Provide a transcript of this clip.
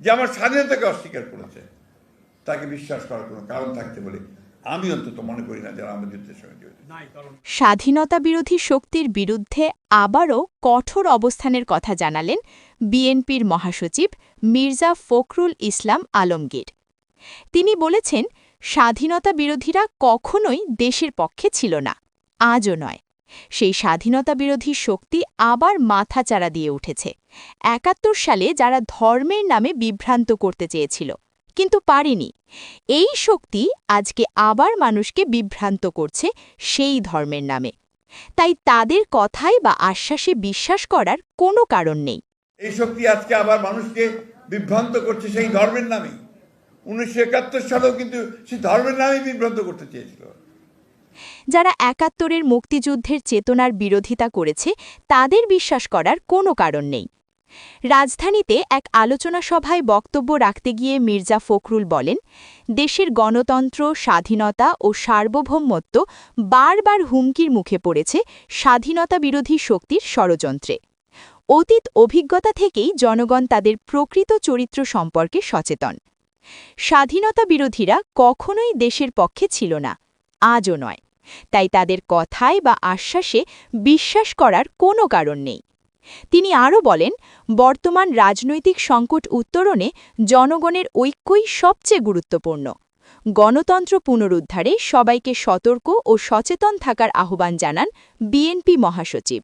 যে আমার স্বাধীনতাকে অস্বীকার করেছে। তাকে বিশ্বাস করার কোনো কারণ থাকতে বলে আমি অন্তত মনে করি না যারা আমার যুদ্ধের সঙ্গে জড়িত। স্বাধীনতা বিরোধী শক্তির বিরুদ্ধে আবারও কঠোর অবস্থানের কথা জানালেন বিএনপির মহাসচিব মির্জা ফখরুল ইসলাম আলমগীর। তিনি বলেছেন স্বাধীনতা বিরোধীরা কখনোই দেশের পক্ষে ছিল না আজও নয়। সেই স্বাধীনতা বিরোধী শক্তি আবার মাথাচাড়া দিয়ে উঠেছে। একাত্তর সালে যারা ধর্মের নামে বিভ্রান্ত করতে চেয়েছিল, কিন্তু পারেনি। এই শক্তি আজকে আবার মানুষকে বিভ্রান্ত করছে সেই ধর্মের নামে। তাই তাদের কথাই বা আশ্বাসে বিশ্বাস করার কোনো কারণ নেই। এই শক্তি আজকে আবার মানুষকে বিভ্রান্ত করছে সেই ধর্মের নামে। উনিশশো একাত্তর সালেও কিন্তু সেই ধর্মের নামেই বিভ্রান্ত করতে চেয়েছিল। যারা একাত্তরের মুক্তিযুদ্ধের চেতনার বিরোধিতা করেছে, তাদের বিশ্বাস করার কোনো কারণ নেই। রাজধানীতে এক আলোচনা সভায় বক্তব্য রাখতে গিয়ে মির্জা ফখরুল বলেন, দেশের গণতন্ত্র, স্বাধীনতা ও সার্বভৌমত্ব বারবার হুমকির মুখে পড়েছে স্বাধীনতা বিরোধী শক্তির ষড়যন্ত্রে। অতীত অভিজ্ঞতা থেকেই জনগণ তাদের প্রকৃত চরিত্র সম্পর্কে সচেতন। স্বাধীনতা বিরোধীরা কখনোই দেশের পক্ষে ছিল না, আজও নয়। তাই তাদের কথায় বা আশ্বাসে বিশ্বাস করার কোনো কারণ নেই। তিনি আরও বলেন, বর্তমান রাজনৈতিক সংকট উত্তরণে জনগণের ঐক্যই সবচেয়ে গুরুত্বপূর্ণ। গণতন্ত্র পুনরুদ্ধারে সবাইকে সতর্ক ও সচেতন থাকার আহ্বান জানান বিএনপি মহাসচিব।